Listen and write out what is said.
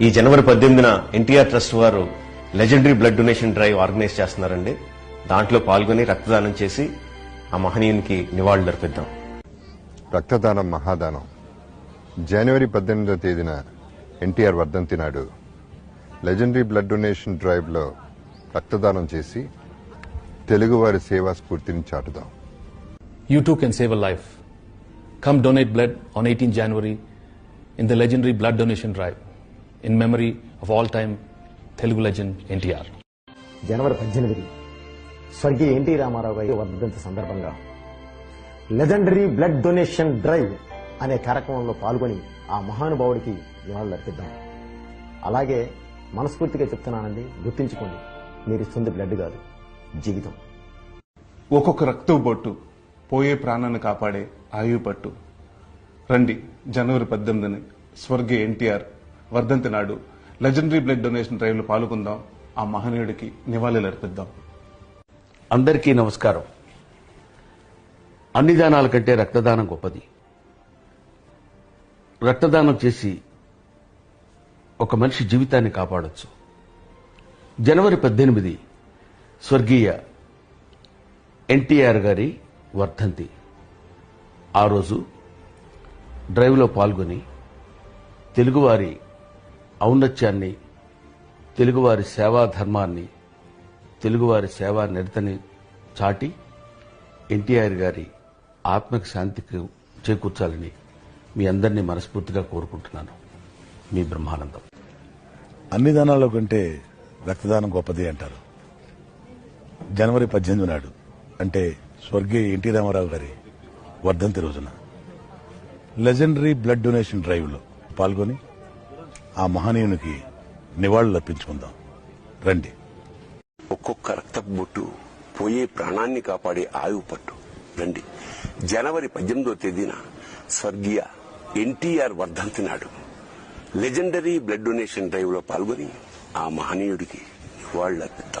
ఈ జనవరి పద్దెనిమిదిన ఎన్టీఆర్ ట్రస్ట్ వారు legendary blood donation drive organise చేస్తున్నారండి. దాంట్లో పాల్గొని రక్తదానం చేసి ఆ మహనీయునికి నివాళులు అర్పిద్దాం. రక్తదానం మహాదానం. జనవరి పద్దెనిమిదో తేదీన ఎన్టీఆర్ వర్ధంతి నాడు లెజెండరీ బ్లడ్ డొనేషన్ డ్రైవ్లో రక్తదానం చేసి తెలుగువారి సేవా స్ఫూర్తిని చాటుదాం. You too can save a life. Come donate blood on 18 January in the legendary blood donation drive in memory of all-time Telugu legend NTR. జనవరి పద్దెనిమిది. స్వర్గీయ ఎన్టీ రామారావు గారి వర్ధంతి సందర్భంగా లెజెండరీ బ్లడ్ డొనేషన్ డ్రైవ్ అనే కార్యక్రమంలో పాల్గొని ఆ మహానుభావుడికి నివాళులర్పిద్దాం అలాగే మనస్ఫూర్తిగా చెప్తున్నానండి గుర్తుంచుకోండి మీరు ఇస్తుంది బ్లడ్ కాదు జీవితం. ఒక్కొక్క రక్తపు బొట్టు పోయే ప్రాణాన్ని కాపాడే ఆయువు పట్టు. రండి జనవరి పద్దెనిమిదిని స్వర్గీయ ఎన్టీఆర్ వర్ధంతి నాడు లెజెండరీ బ్లడ్ డొనేషన్ డ్రైవ్లో పాల్గొందాం. ఆ మహనీయుడికి నివాళులు అర్పిద్దాం. అందరికీ నమస్కారం. అన్ని దానాల కంటే రక్తదానం గొప్పది. రక్తదానం చేసి ఒక మనిషి జీవితాన్ని కాపాడొచ్చు. జనవరి పద్దెనిమిది స్వర్గీయ ఎన్టీఆర్ గారి వర్ధంతి. ఆ రోజు డ్రైవ్లో పాల్గొని తెలుగువారి ఔన్నత్యాన్ని తెలుగువారి సేవా ధర్మాన్ని తెలుగువారి సేవా నిరతని చాటి ఎన్టీఆర్ గారి ఆత్మకు శాంతికి చేకూర్చాలని మీ అందరినీ మనస్ఫూర్తిగా కోరుకుంటున్నాను. మీ బ్రహ్మానందం. అన్ని దానాల్లో కంటే రక్తదానం గొప్పది అంటారు. జనవరి పద్దెనిమిది నాడు అంటే స్వర్గీయ ఎన్టీ రామారావు గారి వర్ధంతి రోజున. లెజెండరీ బ్లడ్ డొనేషన్ డ్రైవ్లో పాల్గొని ఆ మహనీయునికి నివాళులర్పించుకుందాం రండి. ఒక్కొక్క రక్తపు బొట్టు పోయే ప్రాణాన్ని కాపాడే ఆయువు పట్టు. రండి. జనవరి పద్దెనిమిదో తేదీన స్వర్గీయ ఎన్టీఆర్ వర్ధంతి నాడు లెజెండరీ బ్లడ్ డొనేషన్ డ్రైవ్లో పాల్గొని ఆ మహనీయుడికి నివాళులర్పిద్దాం